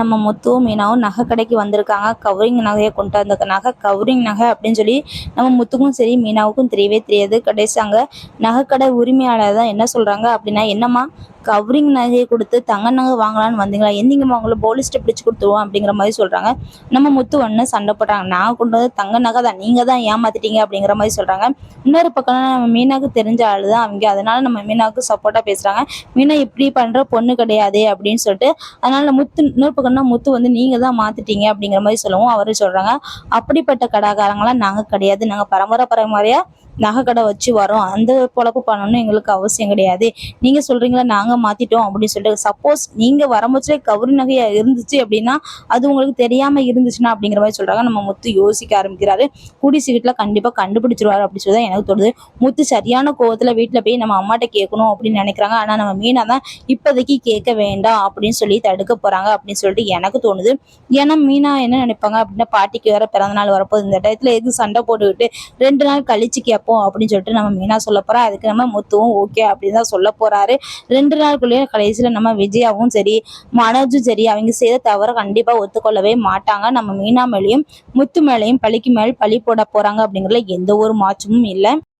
நம்ம முத்துவும் மீனாவும் நகை கடைக்கு வந்திருக்காங்க. கவரிங் நகையை கொண்டு வந்த நகை கவரிங் நகை அப்படின்னு சொல்லி நம்ம முத்துக்கும் சரி மீனாவுக்கும் தெரியவே தெரியாது. கடைசி அங்கே நகைக்கடை உரிமையாளர் தான் என்ன சொல்கிறாங்க அப்படின்னா என்னம்மா கவரிங் நகையை கொடுத்து தங்க நகை வாங்கலான்னு வந்தீங்களா? எந்திங்கம்மா உங்களை போலீஸ்ட்டை பிடிச்சி கொடுத்துருவோம் அப்படிங்கிற மாதிரி சொல்கிறாங்க நம்ம முத்து ஒன்று சண்டை போட்டாங்க. நான் கொண்டு வந்து தங்க நகை தான். நீங்கள் தான் ஏமாத்திட்டீங்க அப்படிங்கிற மாதிரி சொல்கிறாங்க இன்னொரு பக்கம் நம்ம மீனாவுக்கு தெரிஞ்ச ஆள் தான் அவங்க. அதனால நம்ம மீனாவுக்கு சப்போர்ட்டாக பேசுகிறாங்க மீனா இப்படி பண்ணுற பொண்ணு கிடையாது அப்படின்னு சொல்லிட்டு அதனால முத்து இன்னொரு பக்கம்னா முத்து வந்து நீங்கள் தான் மாற்றிட்டீங்க அப்படிங்கிற மாதிரி சொல்லவும் அவரும் சொல்கிறாங்க அப்படிப்பட்ட கடாகாரங்களாம் நாங்கள் கிடையாது. நாங்கள் பரம்பரை பரம்பரையாக நகை கடை வச்சு வரோம். அந்த பொழப்பு பண்ணணும்னு எங்களுக்கு அவசியம் கிடையாது. நீங்கள் சொல்கிறீங்களா நாங்கள் மாற்றிட்டோம் அப்படின்னு சொல்லிட்டு. சப்போஸ் நீங்கள் வரும்போதே கவுரி நகையாக இருந்துச்சு அப்படின்னா அது உங்களுக்கு தெரியாமல் இருந்துச்சுன்னா அப்படிங்கிற மாதிரி சொல்கிறாங்க நம்ம முத்து யோசிக்க ஆரம்பிக்கிறாரு. கூடி சீக்கிரத்தில் கண்டிப்பாக கண்டுபிடிச்சிருவாரு அப்படின்னு சொல்லி தான் எனக்கு தோணுது. முத்து சரியான கோவத்தில் வீட்டில் போய் நம்ம அம்மாட்ட கேட்கணும் அப்படின்னு நினைக்கிறாங்க. ஆனால் நம்ம மீனா தான் இப்போதைக்கு கேட்க வேண்டாம் அப்படின்னு சொல்லி தடுக்க போகிறாங்க அப்படின்னு சொல்லிட்டு எனக்கு தோணுது. ஏன்னா மீனா என்ன நினைப்பாங்க அப்படின்னா பாட்டிக்கு வேற பிறந்த நாள் வரப்போகுது. இந்த டயத்தில் எதுவும் சண்டை போட்டுக்கிட்டு ரெண்டு நாள் கழிச்சு பார்ப்போம் அப்படின்னு சொல்லிட்டு நம்ம மீனா சொல்ல போகிறோம் அதுக்கு நம்ம முத்துவும் ஓகே அப்படின்னு தான் சொல்ல போகிறாரு ரெண்டு நாளுக்குள்ளேயே கடைசியில் நம்ம விஜயாவும் சரி மனோஜும் சரி அவங்க செய்த தவிர கண்டிப்பாக ஒத்துக்கொள்ளவே மாட்டாங்க. நம்ம மீனா மேலேயும் முத்து மேலேயும் பழிக்கு மேல் பழி போட போகிறாங்க அப்படிங்கிறதுல எந்த ஒரு மாற்றமும் இல்லை.